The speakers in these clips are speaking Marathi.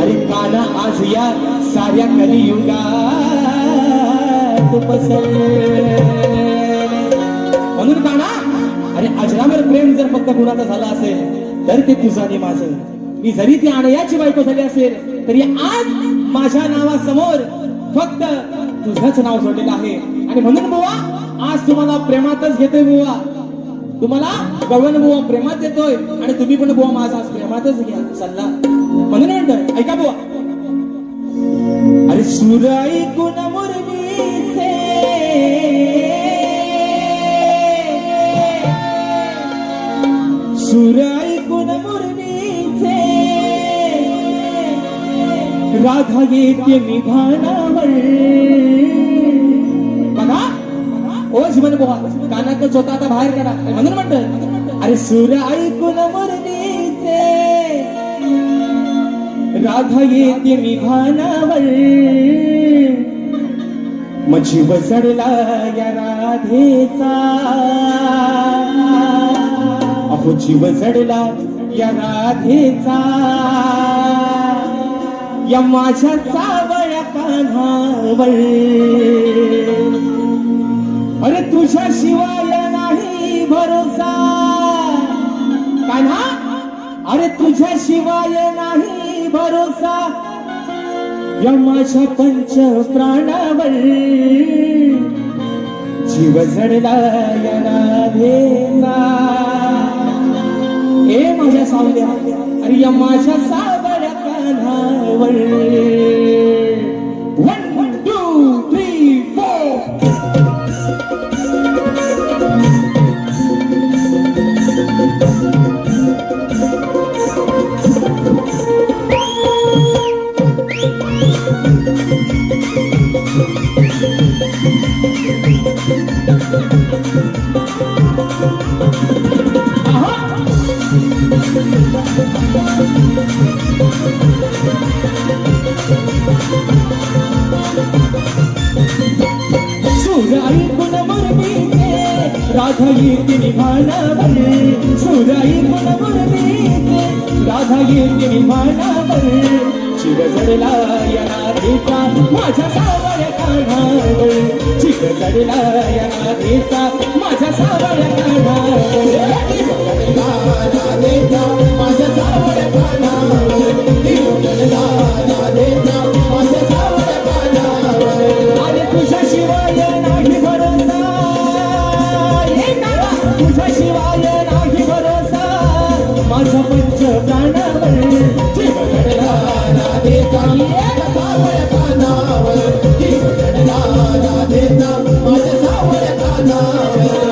अरे काना आज या साऱ्या कलियुगात पसरले म्हणून काना अरे अजरावर प्रेम जर फक्त कुणाचं झालं असेल तर ते तुझं माझं. मी जरी ती आणयाची बायको झाली असेल तरी आज माझ्या नावासमोर फक्त तुझंच नाव जोडलेलं आहे. आणि म्हणून बुवा आज तुम्हाला प्रेमातच घेतोय बुवा. तुम्हाला गवळण बुवा प्रेमात देतोय आणि तुम्ही पण बुवा माझा प्रेमातच घ्या सल्ला. म्हणून म्हणतोय ऐका बुवा. अरे सुराई गुण मुरलीचे सुराई गुण मुरलीचे राधा येते निधानावर बघा. ओ जीवन बुवा कानात स्वतः आता बाहेर करा म्हणून म्हणतोय अरे सूर ऐकून मुरलीचे. राधा येते मी भानावर जीव चढला या राधेचा. अहो जीव चढला या राधेचा. या माझ्या चावळ्या कान्हावर अरे तुझ्या शिवाय नाही भरोसा. कान्हा अरे तुझ्या शिवाय नाही भरोसा या पंच प्राणावर जीव झडला ए माझ्या सावल्या अरे या सा येते निभानावर सूर ऐकून मुरलीचे राधा येते निभानावर शिव जडला या राधेचा माझ्या सावळ्या कानावर शिव जडला या राधेचा माझ्या सावळ्या कानावर शिवाय नाही भरोसा. माझा पंच प्राणावर माझ्या सावळ्या कानावर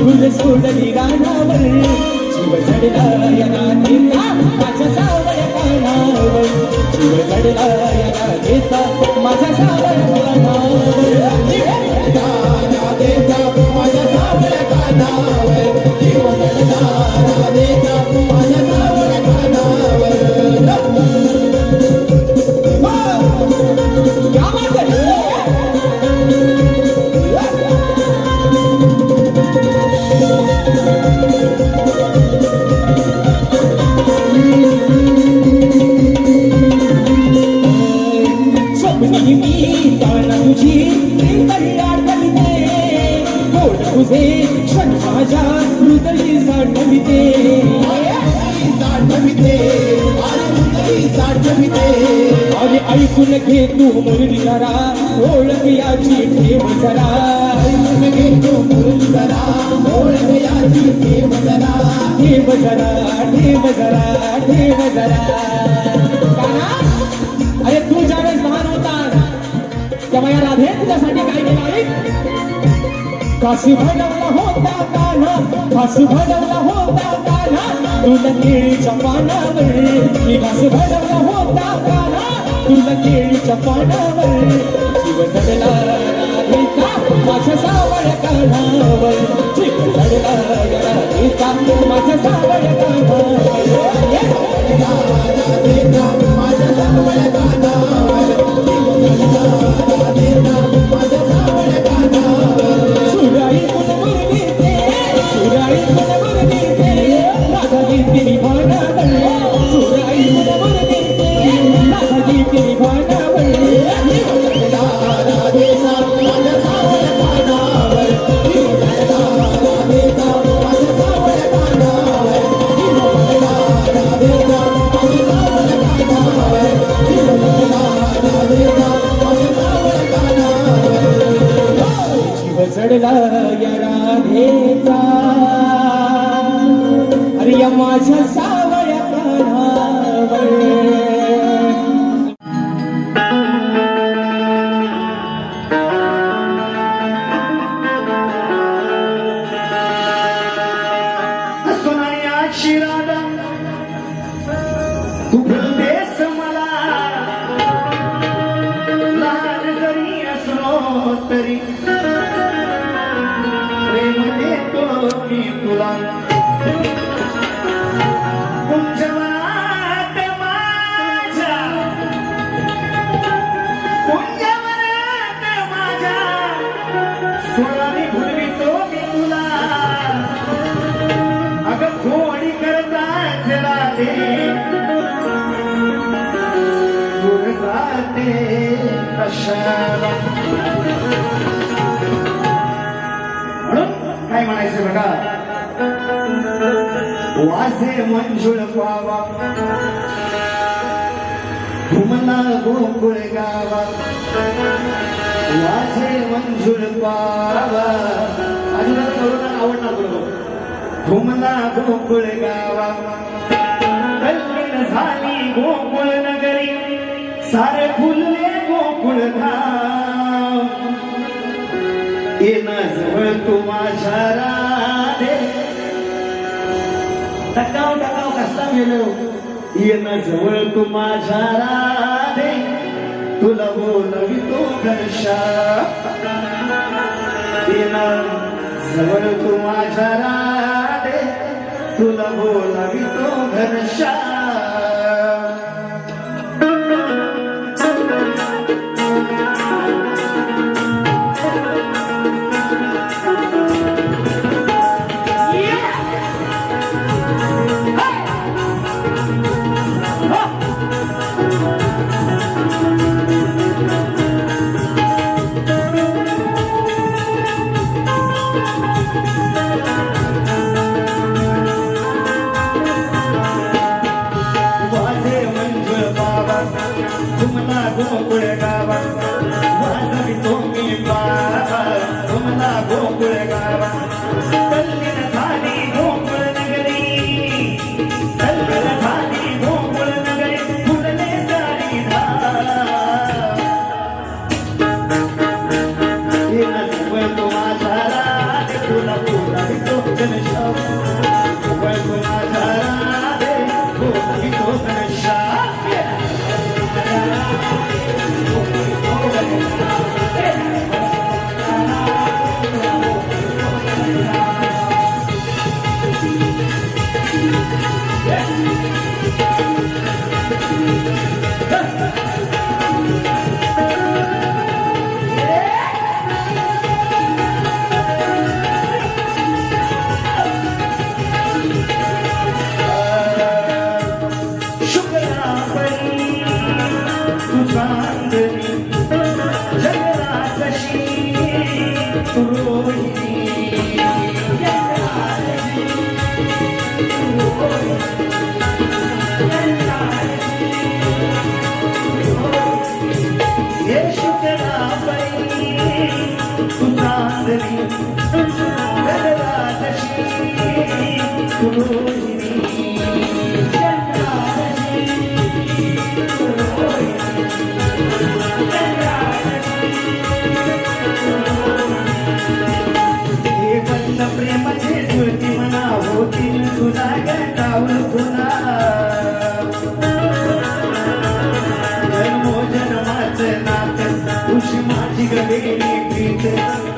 तुझ सोडली राणावर जीव चढला या माझ्या सावळ्या कानावर जीव चढला या माझ्या सावळ्या कानावर माझ्या सावळ्या कानावर जीव चढला माझ्या हृदयी साठविते साठविते साठविते अरे ऐकून घे तू मुरली जरा. ओळख याची ठेव जरा. ऐकून घे तू मुरली मुरुंदरा ओळख याची ठेव जरा ठेव जरा ठेव जरा. ठेव जरा अरे तू ज्या वेळेस लहान होता तेव्हा या राधे तुझ्यासाठी काय केलं ऐक काशी भडवला होता कान्हा काशी भरवला होता कान्हा तुला केळीच्या पानावर. मी घास भडवला होता कान्हा तुला केळीच्या पानावर. जीव जडला राधेचा माझ्या सावळ कानावर. जीव जडला या माझ्या सावळ कानावर माझ्या सावळ कानावर. बघा वासे मंजुळ पावा घुमला गोकुळ गावा. वासे मंजुळ पावा अजिबात करोना आवडणार बरोबर घुमला गोकुळ गावा. कल्लीन झाली गोकुळ नगरी. सारे फुलले गोकुळ धाम. येणं जवळ तू माझ्या टकाव टकाव कसा गेलो. येणं जवळ तू माझ्या राधे. तुला बोलवितो घनशा येणं जवळ तू माझ्या राधे. तुला बोलावितो घनशा together.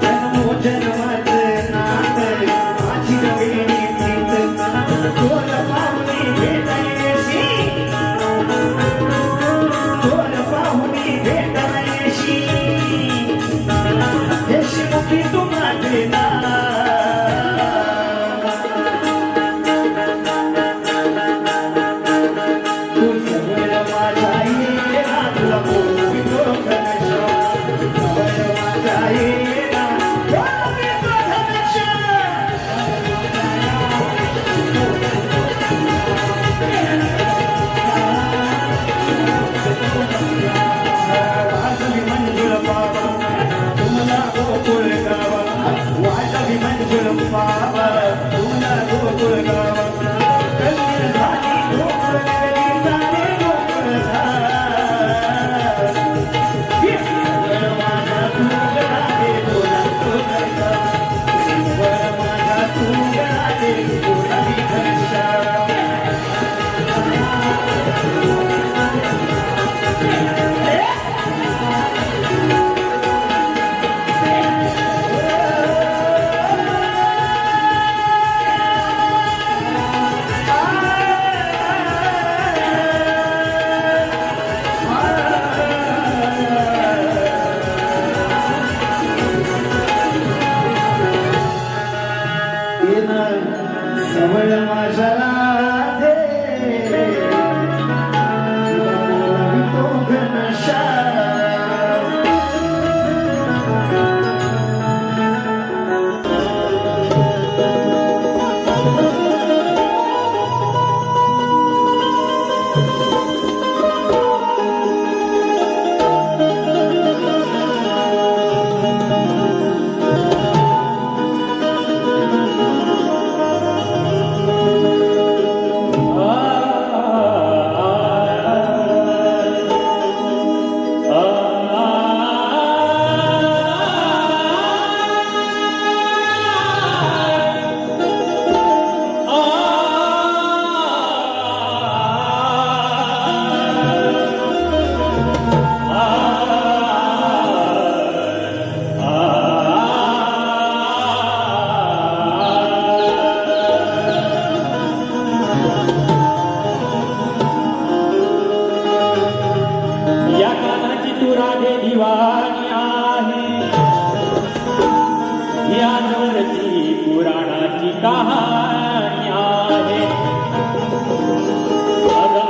कहाण्या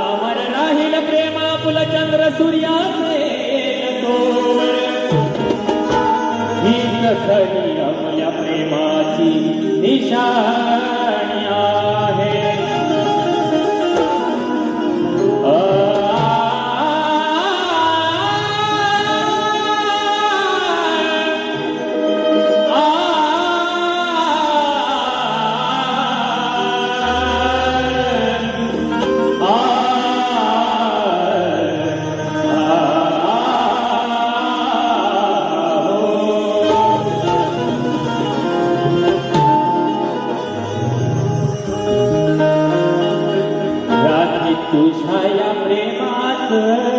अमर राहील प्रेमा फुलचंद्र सूर्याचे ही खरी आपल्या प्रेमाची निशा विषय प्रेमात्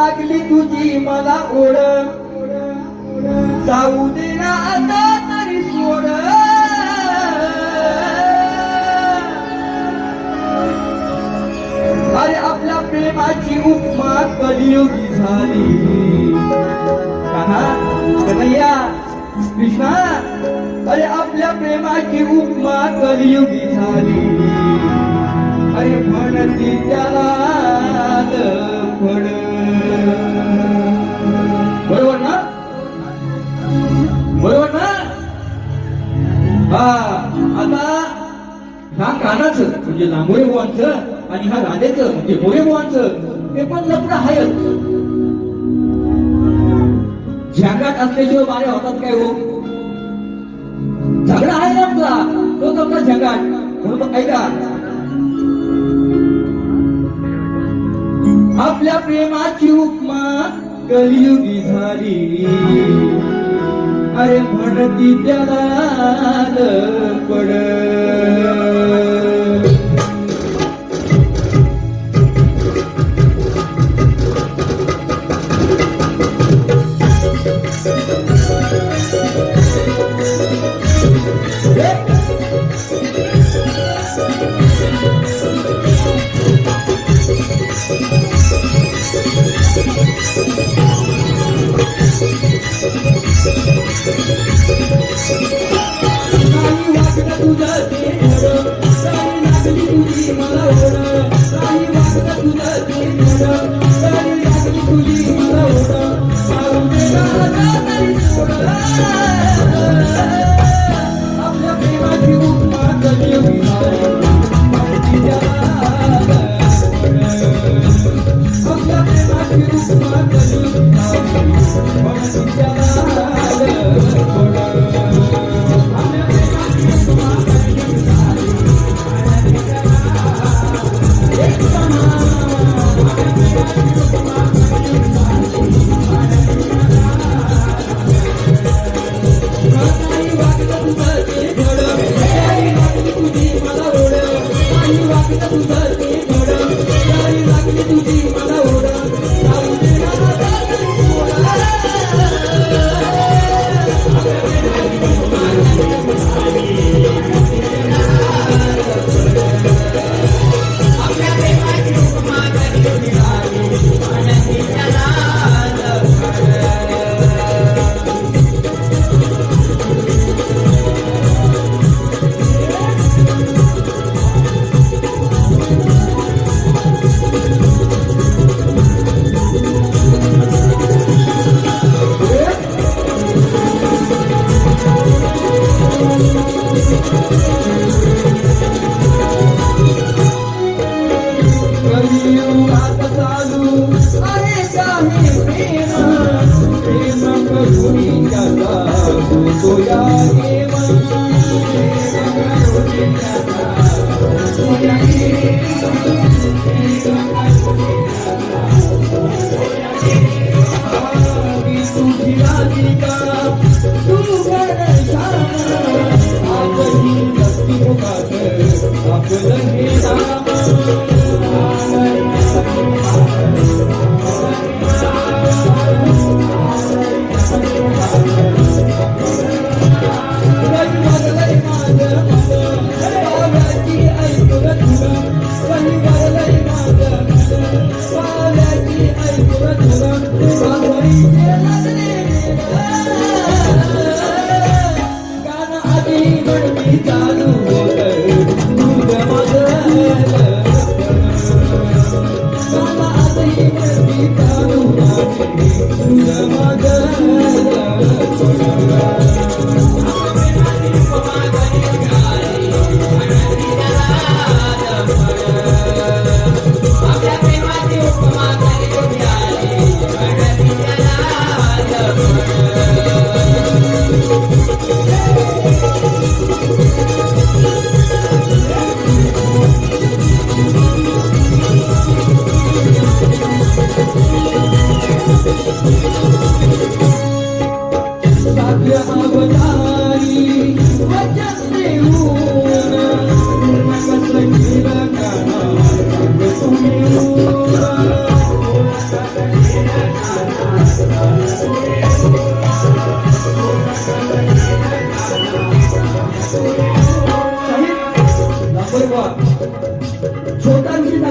लागली तुझी मला ओढ. जाऊ दे ना आता तरी सोड. अरे आपल्या प्रेमाची उपमा योगी झाली. कन्हैया कृष्णा अरे आपल्या प्रेमाची उपमा कलियुगी झाली. अरे म्हणती त्याला फड बरोबर हा आता ह्या कानाचं म्हणजे, म्हणजे ते पण लपड हायच झ्यागाट असल्याशिवाय बारे होतात काय हो? झगडा आहे आमचा तो आपला झगाट म्हणून ऐका आपल्या प्रेमाची उपमा कलियुगी झाली अरे म्हणती त्याला पड Yeah. तुझ्या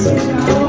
谢谢